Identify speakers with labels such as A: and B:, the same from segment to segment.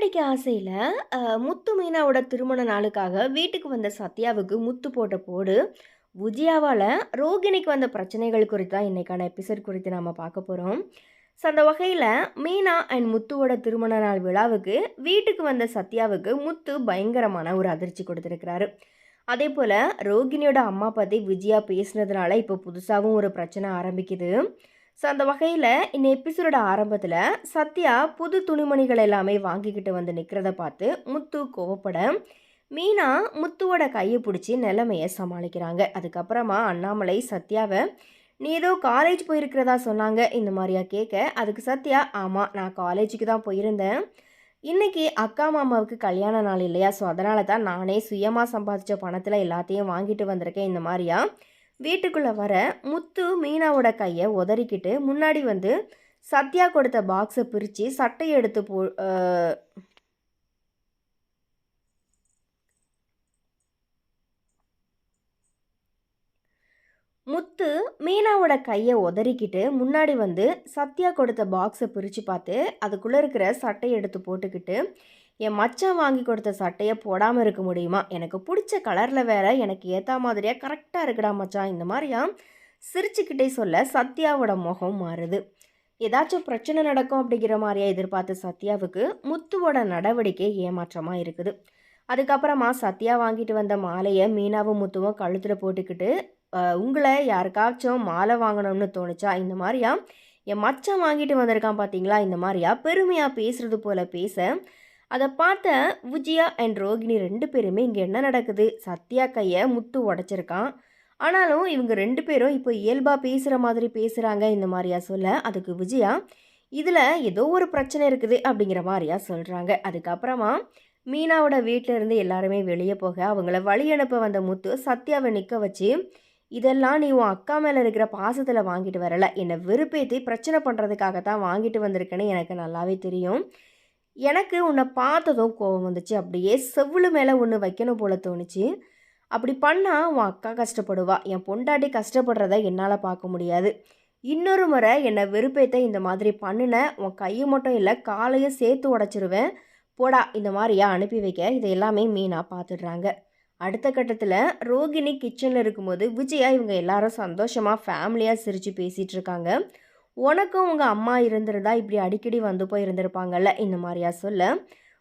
A: மொட்டையடிக்க ஆசையில் முத்து மீனாவோட திருமண நாளுக்காக வீட்டுக்கு வந்த சத்யாவுக்கு முத்து போட்ட போடு, விஜயாவால ரோகிணிக்கு வந்த பிரச்சனைகள் குறித்து தான் இன்றைக்கான எபிசோட் குறித்து நாம் பார்க்க போகிறோம் ஸோ அந்த வகையில் மீனா அண்ட் முத்துவோட திருமண நாள் விழாவுக்கு வீட்டுக்கு வந்த சத்யாவுக்கு முத்து பயங்கரமான ஒரு அதிர்ச்சி கொடுத்துருக்கிறாரு. அதேபோல ரோகிணியோட அம்மா பற்றி விஜயா பேசினதுனால இப்போ புதுசாகவும் ஒரு பிரச்சனை ஆரம்பிக்குது. ஸோ அந்த வகையில் இந்த எபிசோடோட ஆரம்பத்தில் சத்யா புது துணிமணிகள் எல்லாமே வாங்கிக்கிட்டு வந்து நிற்கிறத பார்த்து முத்து கோவப்பட மீனா முத்துவோட கையை பிடிச்சி நிலைமையை சமாளிக்கிறாங்க. அதுக்கப்புறமா அண்ணாமலை சத்யாவை நீ ஏதோ காலேஜ் போயிருக்கிறதா சொன்னாங்க. இந்த மாதிரியா கேட்க அதுக்கு சத்யா ஆமாம் நான் காலேஜுக்கு தான் போயிருந்தேன். இன்றைக்கி அக்கா மாமாவுக்கு கல்யாண நாள் இல்லையா? ஸோ அதனால தான் நானே சுயமாக சம்பாதிச்ச பணத்தில் எல்லாத்தையும் வாங்கிட்டு வந்திருக்கேன். இந்த மாதிரியா? வீட்டுக்குள்ளே வர முத்து மீனாவோட கையை உதறிக்கிட்டு முன்னாடி வந்து சத்யா கொடுத்த பாக்ஸை பிரித்து சட்டையை எடுத்து போ முத்து மீனாவோட கையை உதறிக்கிட்டு முன்னாடி வந்து சத்யா கொடுத்த பாக்ஸை பிரித்து பார்த்து அதுக்குள்ளே இருக்கிற சட்டையை எடுத்து போட்டுக்கிட்டு என் மச்சான் வாங்கி கொடுத்த சட்டையை போடாமல் இருக்க முடியுமா? எனக்கு பிடிச்ச கலரில் வேற எனக்கு ஏற்ற மாதிரியாக கரெக்டாக இருக்குடா மச்சான். இந்த மாதிரியா? சிரிச்சுக்கிட்டே சொல்ல சத்யாவோட முகம் மாறுது. ஏதாச்சும் பிரச்சனை நடக்கும் அப்படிங்கிற மாதிரியா எதிர்பார்த்த சத்யாவுக்கு முத்துவோட நடவடிக்கை ஏமாற்றமாக இருக்குது. அதுக்கப்புறமா சத்யா வாங்கிட்டு வந்த மாலையை மீனாவும் முத்துவும் கழுத்தில் போட்டுக்கிட்டு உங்களை யாருக்காச்சும் மாலை வாங்கணும்னு தோணுச்சா? இந்த மாதிரியா? என் மச்சம் வாங்கிட்டு வந்திருக்கான் பார்த்தீங்களா இந்த மாதிரியா? பெருமையாக பேசுறது போல பேச அதை பார்த்த விஜயா அண்ட் ரோகிணி ரெண்டு பேருமே இங்கே என்ன நடக்குது? சத்யா கையை முத்து உடச்சிருக்கான். ஆனாலும் இவங்க ரெண்டு பேரும் இப்போ இயல்பாக பேசுகிற மாதிரி பேசுகிறாங்க இந்த மாதிரியா சொல்ல. அதுக்கு விஜயா இதில் ஏதோ ஒரு பிரச்சனை இருக்குது அப்படிங்கிற மாதிரியா சொல்கிறாங்க அதுக்கப்புறமா மீனாவோட வீட்டில் இருந்து எல்லாருமே வெளியே போக அவங்கள வழி அனுப்ப வந்த முத்து சத்யாவை நிற்க வச்சு இதெல்லாம் நீ உன் அக்கா மேலே இருக்கிற பாசத்தில் வாங்கிட்டு வரல. என்னை வெறுப்பேற்றி பிரச்சனை பண்ணுறதுக்காக தான் வாங்கிட்டு வந்திருக்கேன்னு எனக்கு நல்லாவே தெரியும். எனக்கு உன்னை பார்த்ததும் கோவம் வந்துச்சு. அப்படியே செவ்வளு மேலே ஒன்று வைக்கணும் போல தோணுச்சு. அப்படி பண்ணால் உன் அக்கா கஷ்டப்படுவா. என் பொண்டாட்டி கஷ்டப்படுறத என்னால் பார்க்க முடியாது. இன்னொரு முறை என்னை வெறுப்பேத்த இந்த மாதிரி பண்ணின உன் கையை மட்டும் இல்லை காலையும் சேர்த்து உடச்சிருவேன். போடா இந்த மாதிரியா அனுப்பி வைக்க. இதை எல்லாமே மீனாக பார்த்துடுறாங்க. அடுத்த கட்டத்தில் ரோகிணி கிச்சனில் இருக்கும்போது விஜயா இவங்க எல்லாரும் சந்தோஷமாக ஃபேமிலியாக சிரித்து பேசிகிட்டு இருக்காங்க. உனக்கும் உங்கள் அம்மா இருந்திருந்தா இப்படி அடிக்கடி வந்து போய் இருந்திருப்பாங்கல்ல இந்த மாதிரியா சொல்ல.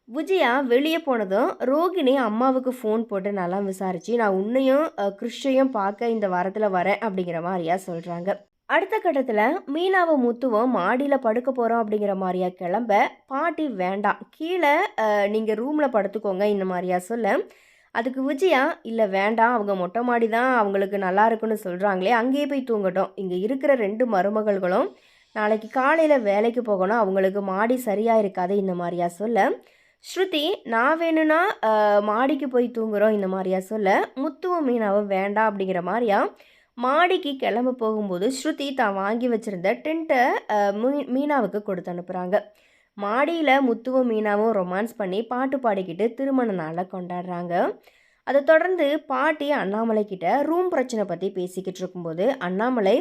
A: விஜயா வெளியே போனதும் ரோகிணி அம்மாவுக்கு ஃபோன் போட்டு நல்லா விசாரிச்சு நான் உன்னையும் அஹ், பார்க்க இந்த வாரத்தில் வரேன் அப்படிங்கிற மாதிரியா சொல்கிறாங்க அடுத்த கட்டத்தில் மீனாவை முத்துவும் மாடியில் படுக்க போகிறோம் அப்படிங்கிற மாதிரியா கிளம்ப பாட்டி வேண்டாம் கீழே நீங்கள் ரூமில் படுத்துக்கோங்க இந்த மாதிரியா சொல்ல. அதுக்கு விஜயா இல்லை வேண்டாம் அவங்க மொட்டை மாடி தான் அவங்களுக்கு நல்லா இருக்குன்னு சொல்கிறாங்களே அங்கேயே போய் தூங்கட்டும். இங்கே இருக்கிற ரெண்டு மருமகள்களும் நாளைக்கு காலையில் வேலைக்கு போகணும் அவங்களுக்கு மாடி சரியாக இருக்காது இந்த மாதிரியா சொல்ல. ஸ்ருதி நான் வேணும்னா மாடிக்கு போய் தூங்குகிறோம் இந்த மாதிரியா சொல்ல. முத்துவம் மீனாவும் வேண்டாம் அப்படிங்கிற மாதிரியா மாடிக்கு கிளம்ப போகும்போது ஸ்ருதி தான் வாங்கி வச்சுருந்த டென்ட்டை மீனாவுக்கு கொடுத்து அனுப்புகிறாங்க மாடியில் முத்துவும் மீனாவும் ரொமான்ஸ் பண்ணி பாட்டு பாடிக்கிட்டு திருமண நாளை கொண்டாடுறாங்க. அதை தொடர்ந்து பாட்டி அண்ணாமலை கிட்ட ரூம் பிரச்சனை பற்றி பேசிக்கிட்டு இருக்கும்போது அண்ணாமலை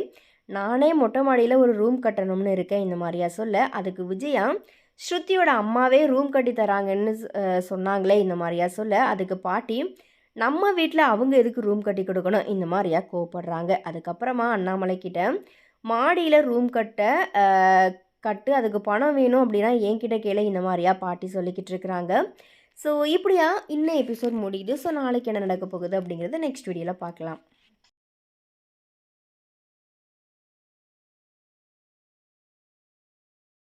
A: நானே மொட்டை மாடியில் ஒரு ரூம் கட்டணும்னு இருக்கேன் இந்த மாதிரியா சொல்ல? அதுக்கு விஜயா ஸ்ருதியோட அம்மாவே ரூம் கட்டி தராங்கன்னு சொன்னாங்களே இந்த மாதிரியா சொல்ல? அதுக்கு பாட்டி நம்ம வீட்டில் அவங்க எதுக்கு ரூம் கட்டி கொடுக்கணும்? இந்த மாதிரியா கோவப்படுறாங்க. அதுக்கப்புறமா அண்ணாமலை கிட்ட மாடியில் ரூம் கட்ட கட்டு அதுக்கு பணம் வேணும் அப்படின்னா என்கிட்ட கேளு இந்த மாதிரியா பாட்டி சொல்லிக்கிட்டு இருக்கிறாங்க. ஸோ இப்படியா இன்னும் எபிசோட் முடியுது. ஸோ நாளைக்கு என்ன நடக்க போகுது அப்படிங்கிறத நெக்ஸ்ட் வீடியோவில் பார்க்கலாம்.